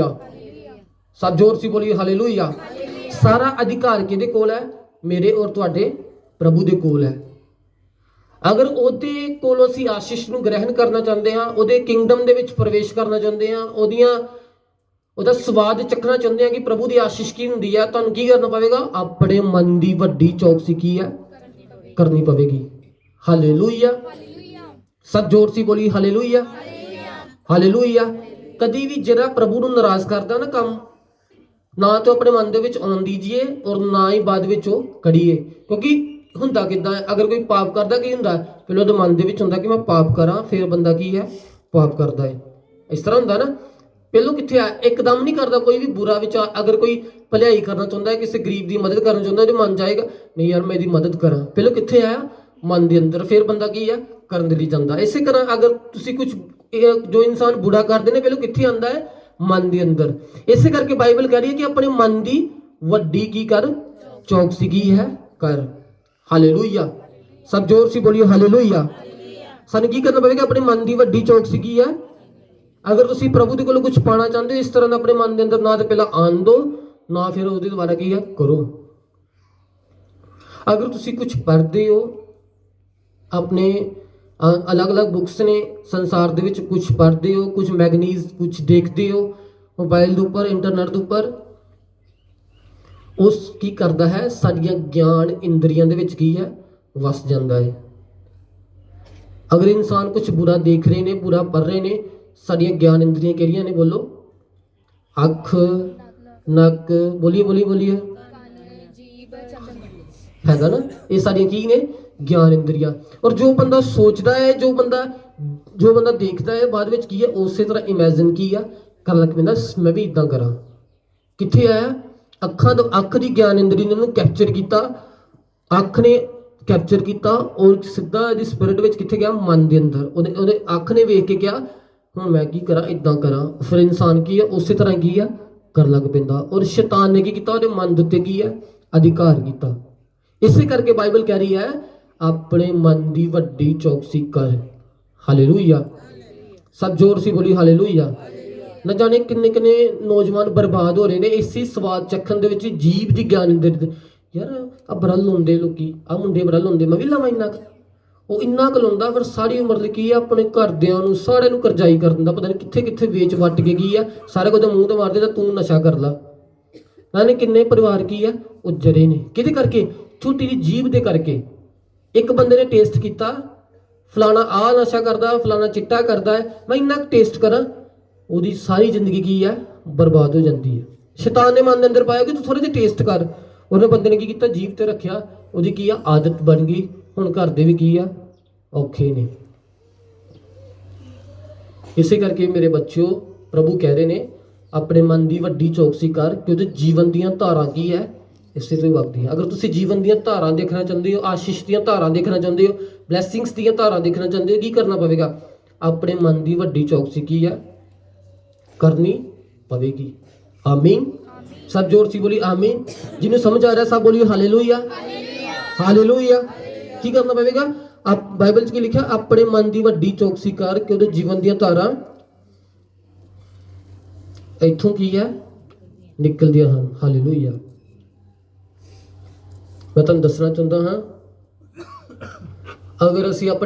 Hallelujah ਸਭ ਜ਼ੋਰ ਸੀ ਬੋਲੀਏ ਹਾਲੇਲੂਇਆ ਸਾਰਾ ਅਧਿਕਾਰ ਕਿਹਦੇ ਕੋਲ ਹੈ? ਮੇਰੇ ਔਰ ਤੁਹਾਡੇ ਪ੍ਰਭੂ ਦੇ ਕੋਲ ਹੈ। ਅਗਰ ਉਹਦੇ ਕੋਲੋਂ ਅਸੀਂ ਆਸ਼ੀਸ਼ ਨੂੰ ਗ੍ਰਹਿਣ ਕਰਨਾ ਚਾਹੁੰਦੇ ਹਾਂ, ਉਹਦੇ ਕਿੰਗਡਮ ਦੇ ਵਿੱਚ ਪ੍ਰਵੇਸ਼ ਕਰਨਾ ਚਾਹੁੰਦੇ ਹਾਂ, ਉਹਦੀਆਂ, ਉਹਦਾ ਸਵਾਦ ਚੱਖਣਾ ਚਾਹੁੰਦੇ ਹਾਂ ਕਿ ਪ੍ਰਭੂ ਦੀ ਆਸ਼ੀਸ਼ ਕੀ ਹੁੰਦੀ ਹੈ, ਤੁਹਾਨੂੰ ਕੀ ਕਰਨਾ ਪਵੇਗਾ? ਆਪਣੇ ਮਨ ਦੀ ਵੱਡੀ ਚੌਕਸੀ ਕੀ ਹੈ? ਕਰਨੀ ਪਵੇਗੀ। ਹਾਲੇਲੂਇਆ ਸਭ ਜ਼ੋਰ ਸੀ ਬੋਲੀ ਹਾਲੇਲੂਇਆ ਹਾਲੇਲੂਇਆ ਕਦੀ ਵੀ ਜਿਹੜਾ ਪ੍ਰਭੂ ਨੂੰ ਨਾਰਾਜ਼ ਕਰਦਾ ਨਾ ਕੰਮ, ਨਾ ਤਾਂ ਆਪਣੇ ਮਨ ਦੇ ਵਿੱਚ ਆਉਣ ਦੀਜੀਏ ਔਰ ਨਾ ਹੀ ਬਾਅਦ ਵਿੱਚ ਉਹ ਕਰੀਏ। ਕਿਉਂਕਿ ਹੁੰਦਾ ਕਿਦਾਂ ਅਗਰ ਕੋਈ ਪਾਪ ਕਰਦਾ ਕੀ ਹੁੰਦਾ? ਪਹਿਲਾਂ ਉਹਦੇ ਮਨ ਦੇ ਵਿੱਚ ਹੁੰਦਾ ਕਿ ਮੈਂ ਪਾਪ ਕਰਾਂ, ਫਿਰ ਬੰਦਾ ਕੀ ਹੈ? ਪਾਪ ਕਰਦਾ ਹੈ। ਇਸ ਤਰ੍ਹਾਂ ਹੁੰਦਾ ਨਾ, ਪਹਿਲੋਂ ਕਿੱਥੇ ਆ? ਇੱਕਦਮ ਨਹੀਂ ਕਰਦਾ ਕੋਈ ਵੀ ਬੁਰਾ ਵਿਚਾਰ। ਅਗਰ ਕੋਈ ਭਲਾਈ ਕਰਨਾ ਚਾਹੁੰਦਾ ਹੈ, ਕਿਸੇ ਗਰੀਬ ਦੀ ਮਦਦ ਕਰਨਾ ਚਾਹੁੰਦਾ ਉਹਦੇ ਮਨ ਜਾਏਗਾ, ਨਹੀਂ ਯਾਰ, ਮੈਂ ਇਹਦੀ ਮਦਦ ਕਰਾਂ। ਪਹਿਲੋਂ ਕਿੱਥੇ ਆਇਆ? ਮਨ ਦੇ ਅੰਦਰ। ਫਿਰ ਬੰਦਾ ਕੀ ਆ? ਕਰਨ ਦੇ ਲਈ ਜਾਂਦਾ। ਇਸੇ ਤਰ੍ਹਾਂ ਅਗਰ ਤੁਸੀਂ ਕੁਝ ਜੋ ਇਨਸਾਨ ਬੁਰਾ ਕਰਦੇ ਨੇ, ਪਹਿਲਾਂ ਕਿੱਥੇ ਆਂਦਾ ਹੈ? ਮਨ ਦੇ ਅੰਦਰ। ਇਸੇ ਕਰਕੇ ਬਾਈਬਲ ਕਹਿ ਰਹੀ ਹੈ ਕਿ ਆਪਣੇ ਮਨ ਦੀ ਵੱਡੀ ਕੀ ਕਰ? ਚੌਕਸੀ ਕੀ ਹੈ ਕਰ। ਹਾਲੇਲੂਇਆ। ਸਭ ਜ਼ੋਰ ਸੀ ਬੋਲਿਓ ਹਾਲੇਲੂਇਆ। ਸਾਨੂੰ ਕੀ ਕਰਨਾ ਪਵੇਗਾ? ਆਪਣੇ ਮਨ ਦੀ ਵੱਡੀ ਚੌਕਸੀ ਕੀ ਹੈ ਅਗਰ ਤੁਸੀਂ ਪ੍ਰਭੂ ਦੇ ਕੋਲੋਂ ਕੁਝ ਪਾਣਾ ਚਾਹੁੰਦੇ ਹੋ, ਇਸ ਤਰ੍ਹਾਂ ਦਾ ਆਪਣੇ ਮਨ ਦੇ ਅੰਦਰ ਨਾ ਤੇ ਪਹਿਲਾਂ ਆਣ ਦਿਓ ਨਾ ਫਿਰ ਉਹਦੇ ਦੁਆਰਾ ਕੀ ਹੈ? ਕਰੋ। ਅਗਰ ਤੁਸੀਂ ਕੁਝ ਪੜ੍ਹਦੇ ਹੋ, ਆਪਣੇ ਅਲੱਗ-ਅਲੱਗ ਬੁੱਕਸ ਨੇ ਸੰਸਾਰ ਦੇ ਵਿੱਚ ਕੁਝ ਪੜ੍ਹਦੇ ਹੋ ਕੁਝ ਮੈਗਨੀਜ਼ ਕੁਝ ਦੇਖਦੇ ਹੋ ਮੋਬਾਈਲ ਦੇ ਉੱਪਰ ਇੰਟਰਨੈਟ ਦੇ ਉੱਪਰ। ਉਸ ਕੀ ਕਰਦਾ ਹੈ? ਸਾਡੀਆਂ ਗਿਆਨ ਇੰਦਰੀਆਂ ਦੇ ਵਿੱਚ ਕੀ ਹੈ? ਵਸ ਜਾਂਦਾ ਹੈ। ਅਗਰ ਇਨਸਾਨ ਕੁਝ ਬੁਰਾ ਦੇਖ ਰਹੇ ਨੇ ਬੁਰਾ ਪੜ੍ਹ ਰਹੇ ਨੇ ਸਾਡੀਆਂ ਗਿਆਨ ਇੰਦਰੀਆਂ ਕਿਹੜੀਆਂ ਨੇ ਬੋਲੋ? ਅੱਖ ਨੱਕ ਬੋਲੀਏ ਬੋਲੀਏ ਬੋਲੀਏ। ਹੈਗਾ ਨਾ? ਇਹ ਸਾਡੀਆਂ ਕੀ ਨੇ? ਗਿਆਨ ਇੰਦਰੀਆ। ਔਰ ਜੋ ਬੰਦਾ ਸੋਚਦਾ ਹੈ, ਜੋ ਬੰਦਾ ਜੋ ਬੰਦਾ ਦੇਖਦਾ ਹੈ, ਬਾਅਦ ਵਿੱਚ ਕੀ ਹੈ, ਉਸੇ ਤਰ੍ਹਾਂ ਇਮੇਜਿਨ ਕੀ ਆ? ਕਰਨ ਲੱਗ ਪੈਂਦਾ ਮੈਂ ਵੀ ਇਦਾਂ ਕਰਾਂ। ਕਿੱਥੇ ਆਇਆ? ਅੱਖਾਂ ਤੋਂ, ਅੱਖ ਦੀ ਗਿਆਨ ਇੰਦਰੀ ਨੇ ਉਹਨੂੰ ਕੈਪਚਰ ਕੀਤਾ। ਅੱਖ ਨੇ ਕੈਪਚਰ ਕੀਤਾ ਔਰ ਸਿੱਧਾ ਇਹਦੀ ਸਪਿਰਿਟ ਵਿੱਚ ਕਿੱਥੇ ਗਿਆ? ਮਨ ਦੇ ਅੰਦਰ। ਉਹਦੇ ਉਹਦੇ ਅੱਖ ਨੇ ਵੇਖ ਕੇ ਕਿਹਾ, ਹੁਣ ਮੈਂ ਕੀ ਕਰਾਂ? ਇਦਾਂ ਕਰਾਂ। ਫਿਰ ਇਨਸਾਨ ਕੀ ਹੈ ਉਸੇ ਤਰ੍ਹਾਂ ਕੀ ਆ? ਕਰਨ ਲੱਗ ਪੈਂਦਾ। ਔਰ ਸ਼ੈਤਾਨ ਨੇ ਕੀ ਕੀਤਾ? ਉਹਦੇ ਮਨ ਦੇ ਉੱਤੇ ਕੀ ਹੈ ਅਧਿਕਾਰ ਕੀਤਾ। ਇਸੇ ਕਰਕੇ ਬਾਈਬਲ ਕਹਿ ਰਹੀ ਹੈ ਆਪਣੇ ਮਨ ਦੀ ਵੱਡੀ ਚੌਕਸੀ ਕਰ। ਹਾਲੇਲੂਇਆ। ਸਭ ਜ਼ੋਰ ਸੀ ਬੋਲੀ ਹਾਲੇਲੂਇਆ। ਨਾ ਜਾਣੇ ਕਿੰਨੇ ਕਿੰਨੇ ਨੌਜਵਾਨ ਬਰਬਾਦ ਹੋ ਰਹੇ ਨੇ, ਇਸੇ ਸਵਾਦ ਚੱਖਣ ਦੇ ਵਿੱਚ ਜੀਵ ਦੀ ਗਿਆਨ ਦੇ ਯਾਰ ਆ ਬਰਲ ਹੁੰਦੇ ਲੋਕੀ ਆ ਮੁੰਡੇ ਬਰਲ ਹੁੰਦੇ ਮੈਂ ਵੀ ਲਾਵਾਂ ਇੰਨਾ ਕੁ। ਉਹ ਇੰਨਾ ਕੁ ਲਾਉਂਦਾ ਫਿਰ ਸਾਰੀ ਉਮਰ ਲਈ ਕੀ ਆ, ਆਪਣੇ ਘਰਦਿਆਂ ਨੂੰ, ਸਾਰਿਆਂ ਨੂੰ ਕਰਜ਼ਾਈ ਕਰ ਦਿੰਦਾ। ਪਤਾ ਨਹੀਂ ਕਿੱਥੇ ਕਿੱਥੇ ਵੇਚ ਵੱਟ ਕੇ ਕੀ ਆ, ਸਾਰੇ ਕੋਲ ਮੂੰਹ ਤੇ ਮਾਰਦੇ ਤਾਂ ਤੂੰ ਨਸ਼ਾ ਕਰ ਲਾ। ਨਾ ਨਾਲੇ ਕਿੰਨੇ ਪਰਿਵਾਰ ਕੀ ਆ ਉਹ ਜਰੇ ਨੇ। ਕਿਹਦੇ ਕਰਕੇ? ਛੋਟੀ ਦੀ ਜੀਭ ਦੇ ਕਰਕੇ। ਇੱਕ ਬੰਦੇ ਨੇ ਟੇਸਟ ਕੀਤਾ, ਫਲਾਣਾ ਆ ਨਸ਼ਾ ਕਰਦਾ, ਫਲਾਣਾ ਚਿੱਟਾ ਕਰਦਾ ਹੈ, ਮੈਂ ਇੰਨਾ ਟੇਸਟ ਕਰਾਂ, ਉਹਦੀ ਸਾਰੀ ਜ਼ਿੰਦਗੀ ਕੀ ਹੈ? ਬਰਬਾਦ ਹੋ ਜਾਂਦੀ ਹੈ। ਸ਼ੈਤਾਨ ਨੇ ਮਨ ਦੇ ਅੰਦਰ ਪਾਇਆ ਕਿ ਤੂੰ ਥੋੜੇ ਜਿਹਾ ਟੇਸਟ ਕਰ। ਉਹਨੇ ਬੰਦੇ ਨੇ ਕੀ ਕੀਤਾ? ਜੀਵ ਤੇ ਰੱਖਿਆ। ਉਹਦੀ ਕੀ ਆ? ਆਦਤ ਬਣ ਗਈ। ਹੁਣ ਘਰ ਦੇ ਵੀ ਕੀ ਆ? ਔਖੇ ਨੇ। ਇਸੇ ਕਰਕੇ ਮੇਰੇ ਬੱਚਿਓ, ਪ੍ਰਭੂ ਕਹਿ ਰਹੇ ਨੇ, ਆਪਣੇ ਮਨ ਦੀ ਵੱਡੀ ਚੌਕਸੀ ਕਰ ਕਿ ਉਹਦੇ ਜੀਵਨ ਦੀਆਂ ਧਾਰਾਂ ਕੀ ਹੈ? ਇਸੇ ਤੋਂ ਹੀ। ਵਗਦੀਆਂ ਅਗਰ ਤੁਸੀਂ ਜੀਵਨ ਦੀਆਂ ਧਾਰਾਂ ਦੇਖਣਾ ਚਾਹੁੰਦੇ ਹੋ, ਆਸ਼ੀਸ਼ ਦੀਆਂ ਧਾਰਾਂ ਦੇਖਣਾ ਚਾਹੁੰਦੇ ਹੋ ਬਲੇਸਿੰਗਸ ਦੀਆਂ ਧਾਰਾਂ ਦੇਖਣਾ ਚਾਹੁੰਦੇ ਹੋ, ਕੀ ਕਰਨਾ ਪਵੇਗਾ? ਆਪਣੇ ਮਨ ਦੀ ਵੱਡੀ ਚੌਕਸੀ ਕੀ ਹੈ ਕਰਨੀ ਪਵੇਗੀ। ਆਮੀਨ। ਸਭ ਜ਼ੋਰ ਸੀ ਬੋਲੀ ਆਮੀਨ। ਜਿਹਨੂੰ ਸਮਝ ਆ ਰਿਹਾ ਸਭ ਬੋਲੀ ਹਾਲੇਲੂਇਆ ਹਾਲੇਲੂਇਆ ਕੀ ਕਰਨਾ ਪਵੇਗਾ? ਆਪ ਬਾਈਬਲ 'ਚ ਕੀ ਲਿਖਿਆ? ਆਪਣੇ ਮਨ ਦੀ ਵੱਡੀ ਚੌਕਸੀ ਕਰ ਕਿ ਉਹਦੇ ਜੀਵਨ ਦੀਆਂ ਧਾਰਾਂ ਇੱਥੋਂ ਕੀ ਹੈ ਨਿਕਲਦੀਆਂ ਹਨ। ਹਾਲੇਲੂਇਆ ਮੈਂ ਤੁਹਾਨੂੰ ਦੱਸਣਾ ਚਾਹੁੰਦਾ ਹਾਂ ਅਗਰ ਅਸੀਂ ਆਪਣੇ